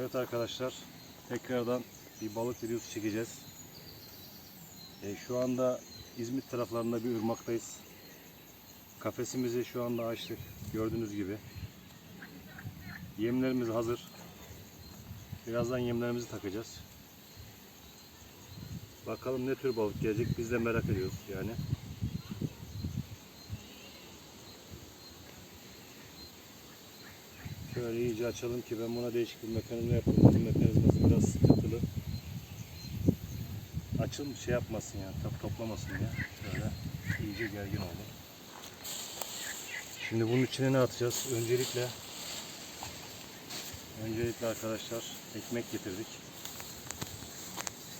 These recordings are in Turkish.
Evet arkadaşlar tekrardan bir balık videosu çekeceğiz. E, şu anda İzmit taraflarında bir ırmaktayız. Kafesimizi şu anda açtık gördüğünüz gibi. Yemlerimiz hazır. Birazdan yemlerimizi takacağız. Bakalım ne tür balık gelecek biz de merak ediyoruz yani. Şöyle iyice açalım ki ben buna değişik bir mekanizma yaptım. Bunun mekanizması biraz sıkıntılı. Açılmış şey yapmasın yani, top toplamasın ya. Şöyle iyice gergin oldu. Şimdi bunun içine ne atacağız? Öncelikle Öncelikle arkadaşlar ekmek getirdik.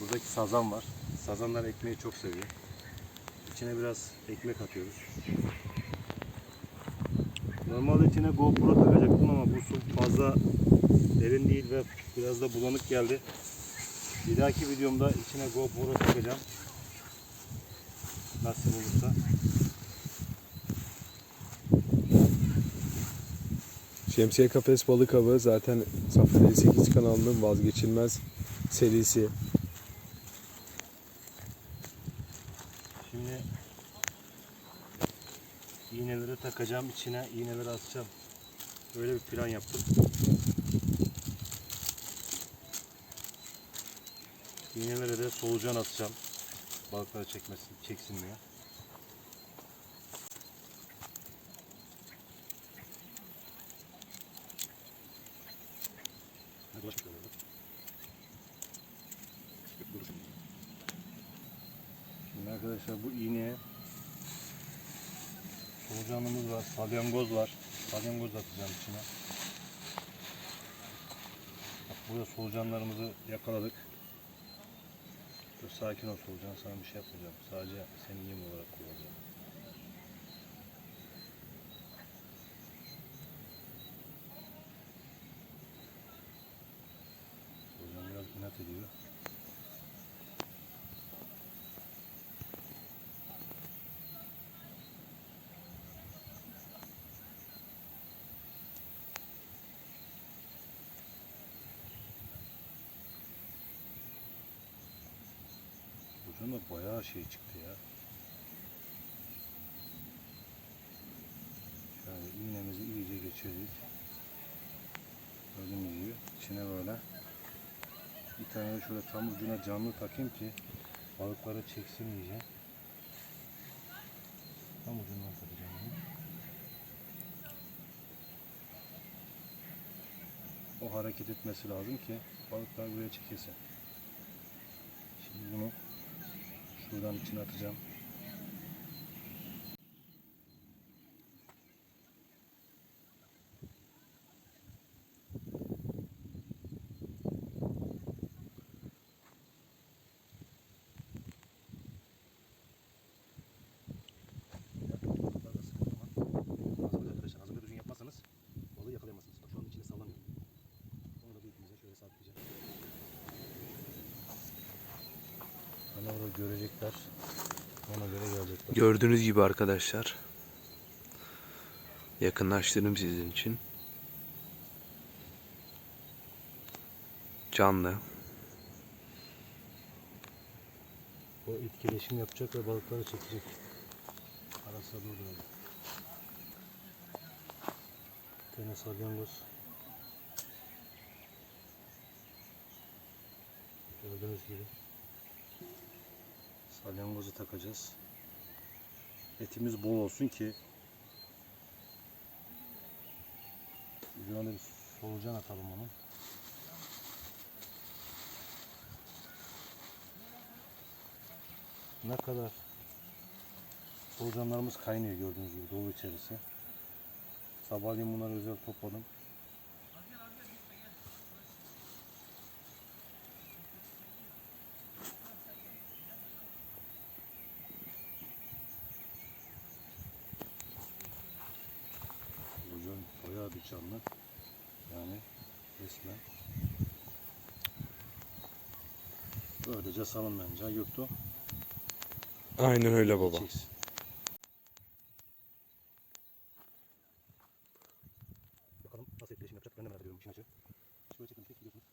Buradaki sazan var. Sazanlar ekmeği çok seviyor. İçine biraz ekmek atıyoruz. Normalde içine GoPro takacaktım ama bu su fazla derin değil ve biraz da bulanık geldi. Bir dahaki videomda içine GoPro takacağım. Nasıl olursa. Şemsiye Kafes Balık Avı zaten Safran 58 kanalının vazgeçilmez serisi. Şimdi iğneleri takacağım içine iğneleri asacağım. Öyle bir plan yaptım. İğnelere de solucan atacağım. Balıkları çekmesin, çeksin diye. Hadi başla bakalım. Dur. Şimdi arkadaşlar bu iğneye solucanımız var, salyangoz var. Salyangoz atacağım içine. Bak burada solucanlarımızı yakaladık. Dur sakin ol solucan, sana bir şey yapmayacağım. Sadece seni yem olarak kullanacağım. Da bayağı şey çıktı ya. Şöyle iğnemizi iyice geçirdik. Gördüğünüz gibi içine böyle bir tane de şöyle tam ucuna canlı takayım ki balıkları çeksin iyice. Tam ucundan takacağım. O hareket etmesi lazım ki balıklar buraya çekilsin. Şimdi bunu şuradan içine atacağım. Balıklarda sıkıntı var. Hazırlığı arkadaşlar, hazırlığı düzgün yapmazsanız balığı yakalayamazsınız. Bak şu anda içinde sallanıyor. Onu da bir ipimize şöyle sabitleyeceğim. Bana orada görecekler. Ona göre gelecekler. Gördüğünüz gibi arkadaşlar. Yakınlaştırdım sizin için. Canlı. O etkileşim yapacak ve balıkları çekecek. Ara sıra durduralım. Bir tane salyangoz. Gördüğünüz gibi. Salyangozu takacağız. Etimiz bol olsun ki ucuna da bir solucan atalım onun. Ne kadar solucanlarımız kaynıyor gördüğünüz gibi dolu içerisi. Sabahleyin bunları özel topladım. Solucan bayağı bir canlı. Yani resmen. Böylece salın bence. Yuttu. Aynen öyle baba. Çeksin. Bakalım nasıl etkileşim yapacak ben de merak ediyorum işin açığı. Şöyle çekin tek biliyorsunuz.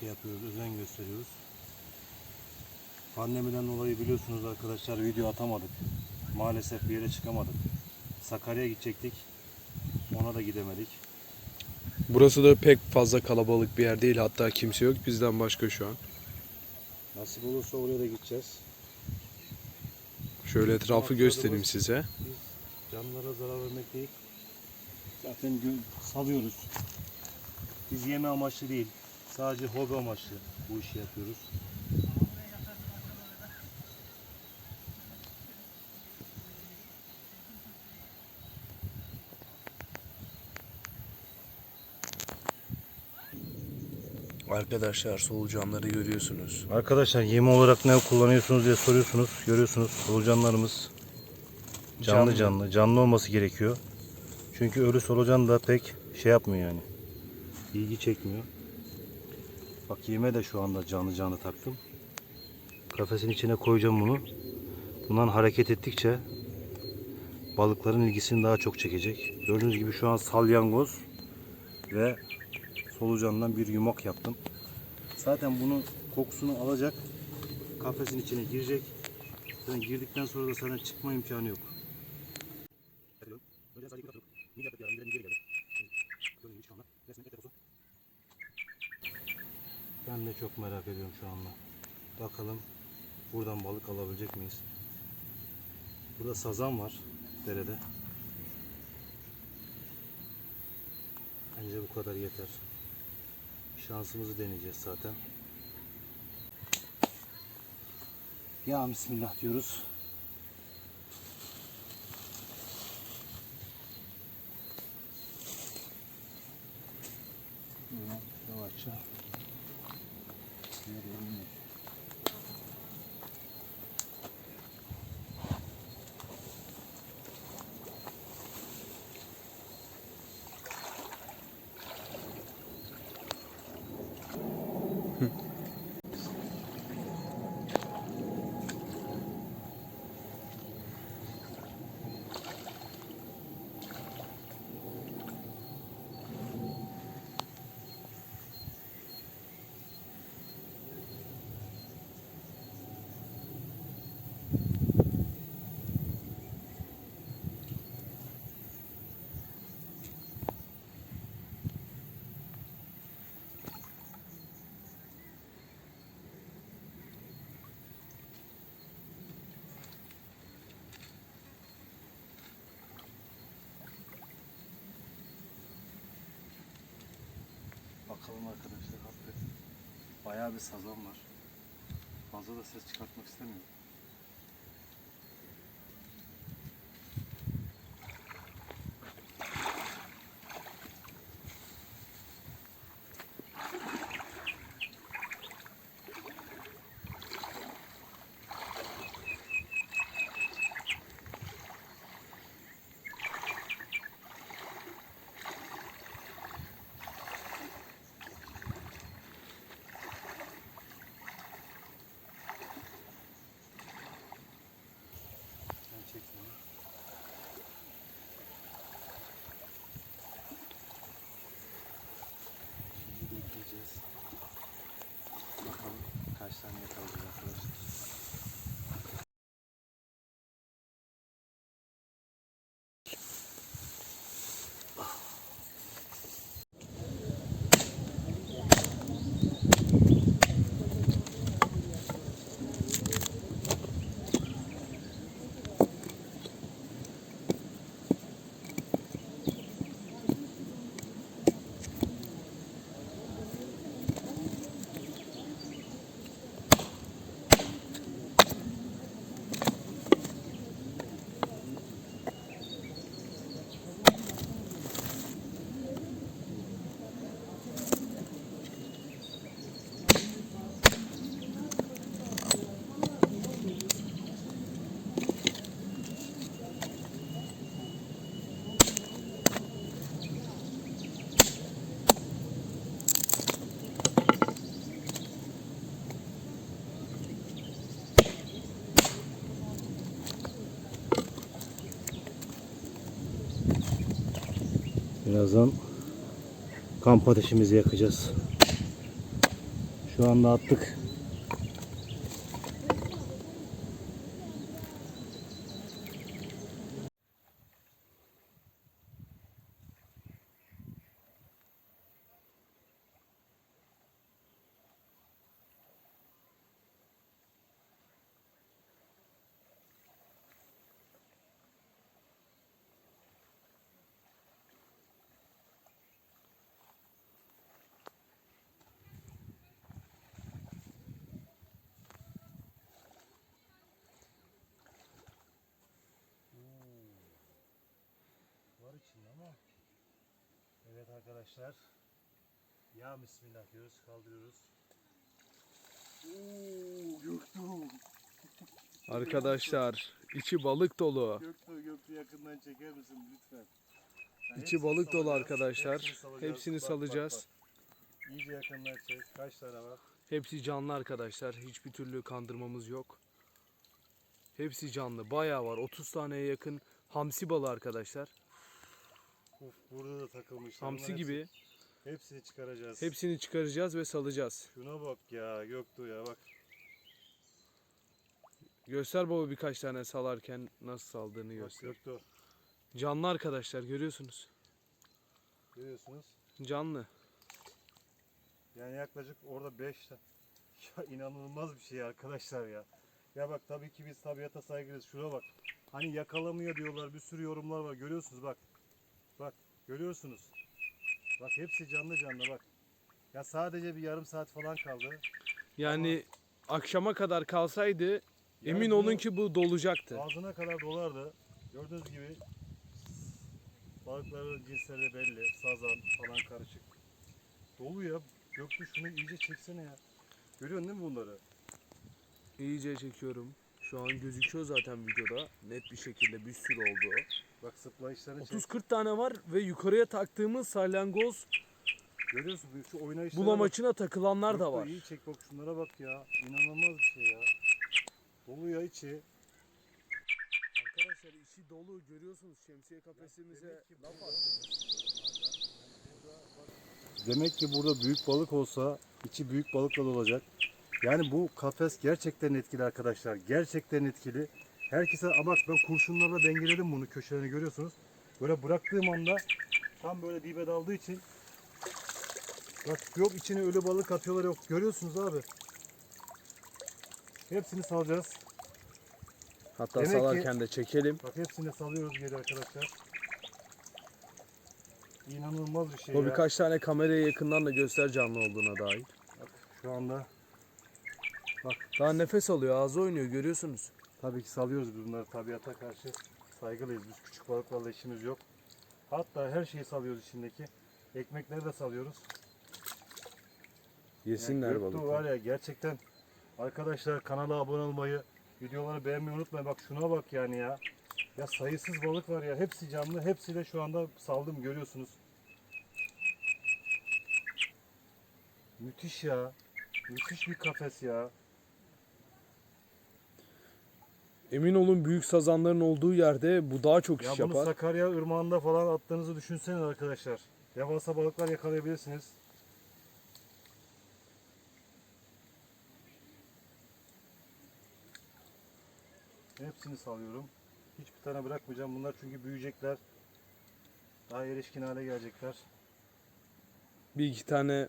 şey yapıyoruz, özen gösteriyoruz. Pandemiden dolayı biliyorsunuz arkadaşlar video atamadık. Maalesef bir yere çıkamadık. Sakarya'ya gidecektik. Ona da gidemedik. Burası da pek fazla kalabalık bir yer değil. Hatta kimse yok bizden başka şu an. Nasip olursa oraya da gideceğiz. Şöyle etrafı göstereyim size. Biz canlılara zarar vermek değil. Zaten gö- salıyoruz. Biz yeme amaçlı değil. Sadece hobi amaçlı bu işi yapıyoruz. Arkadaşlar solucanları görüyorsunuz. Arkadaşlar yem olarak ne kullanıyorsunuz diye soruyorsunuz. Görüyorsunuz solucanlarımız canlı Canlı. canlı. Canlı olması gerekiyor. Çünkü ölü solucan da pek şey yapmıyor yani. İlgi çekmiyor. Bak yeme de şu anda canlı canlı taktım. Kafesin içine koyacağım bunu. Bundan hareket ettikçe balıkların ilgisini daha çok çekecek. Gördüğünüz gibi şu an salyangoz ve solucandan bir yumak yaptım. Zaten bunun kokusunu alacak. Kafesin içine girecek. Zaten girdikten sonra da zaten çıkma imkanı yok. Ben de çok merak ediyorum şu anda. Bakalım buradan balık alabilecek miyiz? Burada sazan var derede. Bence bu kadar yeter. Şansımızı deneyeceğiz zaten. Ya Bismillah diyoruz. Böyle Yavaşça. Bakalım arkadaşlar bayağı bir sazan var. Fazla da ses çıkartmak istemiyorum. Ben çekmiyorum. Şimdi bekleyeceğiz. Tane yakalayacağız arkadaşlar. Birazdan kamp ateşimizi yakacağız. Şu anda attık. Var içinde ama. Evet arkadaşlar. Ya bismillah diyoruz, kaldırıyoruz. Oo, Göktuğ. Arkadaşlar içi balık dolu. Göktuğ, Göktuğ yakından çeker misin lütfen? Yani İçi balık dolu salacağız, arkadaşlar. salacağız. Hepsini Bak, bak, salacağız. bak. İyice yakından çek. Kaç tane var? Hepsi canlı arkadaşlar. Hiçbir türlü kandırmamız yok. Hepsi canlı. Bayağı var. 30 taneye yakın hamsi balı arkadaşlar. Uf, burada da takılmışlar. Hamsi Bunların gibi. Hepsi, hepsini çıkaracağız. Hepsini çıkaracağız ve salacağız. Şuna bak ya Göktuğ ya bak. Göster baba birkaç tane salarken nasıl saldığını Bak göster. Göktuğ. Canlı arkadaşlar görüyorsunuz. Görüyorsunuz. Canlı. Yani yaklaşık orada 5 tane. Ya inanılmaz bir şey arkadaşlar ya. Ya bak tabii ki biz tabiata saygılıyız. Şuna bak. Hani yakalamıyor diyorlar. Bir sürü yorumlar var. Görüyorsunuz bak. Görüyorsunuz. Bak hepsi canlı canlı bak. Ya sadece bir yarım saat falan kaldı. Yani akşama kadar kalsaydı emin bu olun ki bu dolacaktı. Ağzına kadar dolardı. Gördüğünüz gibi balıkların cinsleri belli. Sazan falan karışık. Dolu ya. Göktuğ şunu iyice çeksene ya. Görüyorsun değil mi bunları? İyice çekiyorum. Şu an gözüküyor zaten videoda. Net bir şekilde bir sürü oldu. Bak sıplayışlarını çek. 30-40 tane var ve yukarıya taktığımız salyangoz Görüyorsun bu- şu oynayışlara bulamaçına takılanlar bak. da var. İyi çek bak şunlara bak ya. İnanılmaz bir şey ya. Dolu ya içi. Arkadaşlar içi dolu görüyorsunuz şemsiye kafesimize laf Demek ki burada büyük balık olsa içi büyük balıkla dolacak. Yani bu kafes gerçekten etkili arkadaşlar. Gerçekten etkili. Herkese ama bak ben kurşunlarla dengeledim bunu köşelerini görüyorsunuz. Böyle bıraktığım anda tam böyle dibe daldığı için bak yok içine ölü balık atıyorlar yok. Görüyorsunuz abi. Hepsini salacağız. Hatta Demek ki- salarken de çekelim. Bak hepsini salıyoruz geri arkadaşlar. İnanılmaz bir şey ya. birkaç tane kameraya yakından da göster canlı olduğuna dair. Bak şu anda Daha nefes alıyor ağzı oynuyor görüyorsunuz. Tabii ki salıyoruz biz bunları tabiata karşı saygılıyız. Biz küçük balıklarla işimiz yok. Hatta her şeyi salıyoruz içindeki. Ekmekleri de salıyoruz. Yesinler Yani Göktuğ var ya gerçekten arkadaşlar kanala abone olmayı, videoları beğenmeyi unutmayın. Bak şuna bak yani ya. Ya sayısız balık var ya. Hepsi canlı. Hepsi de şu anda saldım görüyorsunuz. Müthiş ya. Müthiş bir kafes ya. Emin olun büyük sazanların olduğu yerde bu daha çok Ya iş bunu yapar. Sakarya ırmağında falan attığınızı düşünseniz arkadaşlar. Devasa balıklar yakalayabilirsiniz. Hepsini salıyorum. Hiçbir tane bırakmayacağım. Bunlar çünkü büyüyecekler. Daha erişkin hale gelecekler. Bir iki tane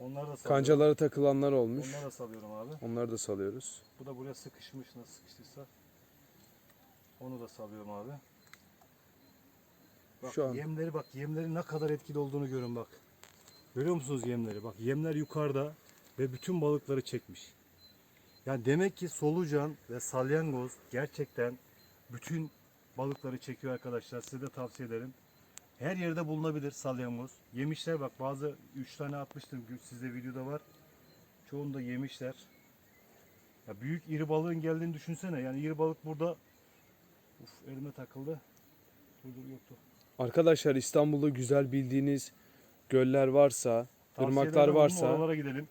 Onları da salıyorum. kancalara takılanlar olmuş. Onları da salıyorum abi. Onları da salıyoruz. Bu da buraya sıkışmış. Nasıl sıkıştıysa. Onu da salıyorum abi. Bak Şu an- yemleri bak yemlerin ne kadar etkili olduğunu görün bak. Görüyor musunuz yemleri? Bak yemler yukarıda ve bütün balıkları çekmiş. Yani demek ki solucan ve salyangoz gerçekten bütün balıkları çekiyor arkadaşlar. Size de tavsiye ederim. Her yerde bulunabilir salyangoz. Yemişler bak bazı 3 tane atmıştım sizde videoda var. Çoğunu da yemişler. Ya büyük iri balığın geldiğini düşünsene. Yani iri balık burada Uf elime takıldı. Dur dur yoktu. Arkadaşlar İstanbul'da güzel bildiğiniz göller varsa, Tavsiye ırmaklar varsa Oralara gidelim.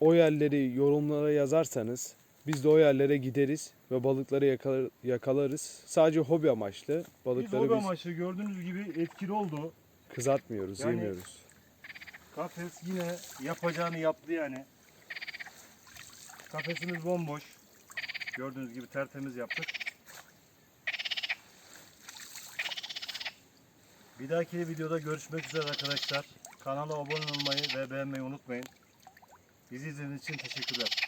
o yerleri yorumlara yazarsanız biz de o yerlere gideriz ve balıkları yakalar, yakalarız. Sadece hobi amaçlı Biz balıkları hobi biz amaçlı gördüğünüz gibi etkili oldu. kızartmıyoruz, Yani- yemiyoruz. Kafes yine yapacağını yaptı yani. Kafesimiz bomboş. Gördüğünüz gibi tertemiz yaptık. Bir dahaki videoda görüşmek üzere arkadaşlar. Kanala abone olmayı ve beğenmeyi unutmayın. Bizi izlediğiniz için teşekkürler.